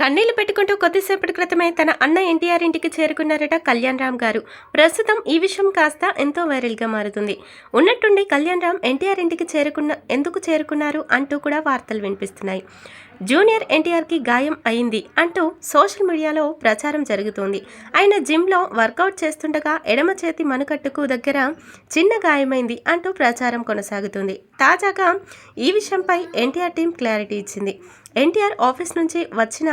కన్నీళ్ళు పెట్టుకుంటూ కొద్దిసేపటి క్రితమే తన అన్న ఎన్టీఆర్ ఇంటికి చేరుకున్నారట కళ్యాణ్ రామ్ గారు. ప్రస్తుతం ఈ విషయం కాస్త ఎంతో వైరల్గా మారుతుంది. ఉన్నట్టుండి కళ్యాణ్ రామ్ ఎన్టీఆర్ ఇంటికి చేరుకున్న ఎందుకు చేరుకున్నారు అంటూ కూడా వార్తలు వినిపిస్తున్నాయి. జూనియర్ ఎన్టీఆర్కి గాయం అయింది అంటూ సోషల్ మీడియాలో ప్రచారం జరుగుతోంది. ఆయన జిమ్లో వర్కౌట్ చేస్తుండగా ఎడమ చేతి మనుకట్టుకు దగ్గర చిన్న గాయమైంది అంటూ ప్రచారం కొనసాగుతుంది. తాజాగా ఈ విషయంపై ఎన్టీఆర్ టీం క్లారిటీ ఇచ్చింది. ఎన్టీఆర్ ఆఫీస్ నుంచి వచ్చిన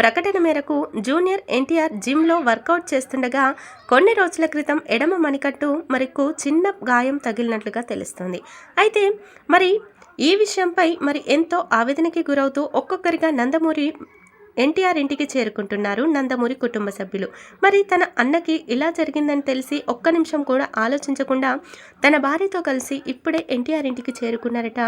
ప్రకటన మేరకు జూనియర్ ఎన్టీఆర్ జిమ్లో వర్కౌట్ చేస్తుండగా కొన్ని రోజుల క్రితం ఎడమ మణికట్టు మరికు చిన్న గాయం తగిలినట్లుగా తెలుస్తుంది. అయితే మరి ఈ విషయంపై మరి ఎంతో ఆవేదనకి గురవుతూ ఒక్కొక్కరిగా నందమూరి ఎన్టీఆర్ ఇంటికి చేరుకుంటున్నారు నందమూరి కుటుంబ సభ్యులు. మరి తన అన్నకి ఇలా జరిగిందని తెలిసి ఒక్క నిమిషం కూడా ఆలోచించకుండా తన భార్యతో కలిసి ఇప్పుడే ఎన్టీఆర్ ఇంటికి చేరుకున్నారట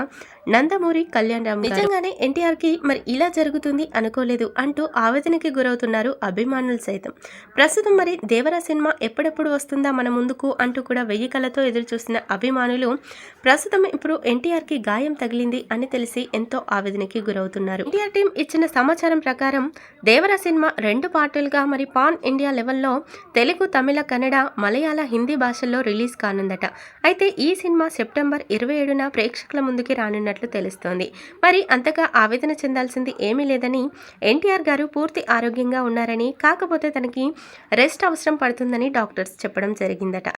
నందమూరి కళ్యాణ్ రామ్ నిజంగానే ఎన్టీఆర్కి మరి ఇలా జరుగుతుంది అనుకోలేదు అంటూ ఆవేదనకి గురవుతున్నారు అభిమానులు సైతం. ప్రస్తుతం మరి దేవరా సినిమా ఎప్పుడెప్పుడు వస్తుందా మన ముందుకు అంటూ కూడా వెయ్యి కళ్ళతో ఎదురు చూసిన అభిమానులు ప్రస్తుతం ఇప్పుడు ఎన్టీఆర్కి గాయం తగిలింది అని తెలిసి ఎంతో ఆవేదనకి గురవుతున్నారు. ఎన్టీఆర్ టీం ఇచ్చిన సమాచారం ప్రకారం ప్రకారం దేవర సినిమా రెండు పార్టులుగా మరి పాన్ ఇండియా లెవెల్లో తెలుగు తమిళ కన్నడ మలయాళ హిందీ భాషల్లో రిలీజ్ కానుందట. అయితే ఈ సినిమా సెప్టెంబర్ ఇరవై ఏడున ప్రేక్షకుల ముందుకి రానున్నట్లు తెలుస్తోంది. మరి అంతగా ఆవేదన చెందాల్సింది ఏమీ లేదని ఎన్టీఆర్ గారు పూర్తి ఆరోగ్యంగా ఉన్నారని కాకపోతే తనకి రెస్ట్ అవసరం పడుతుందని డాక్టర్స్ చెప్పడం జరిగిందట.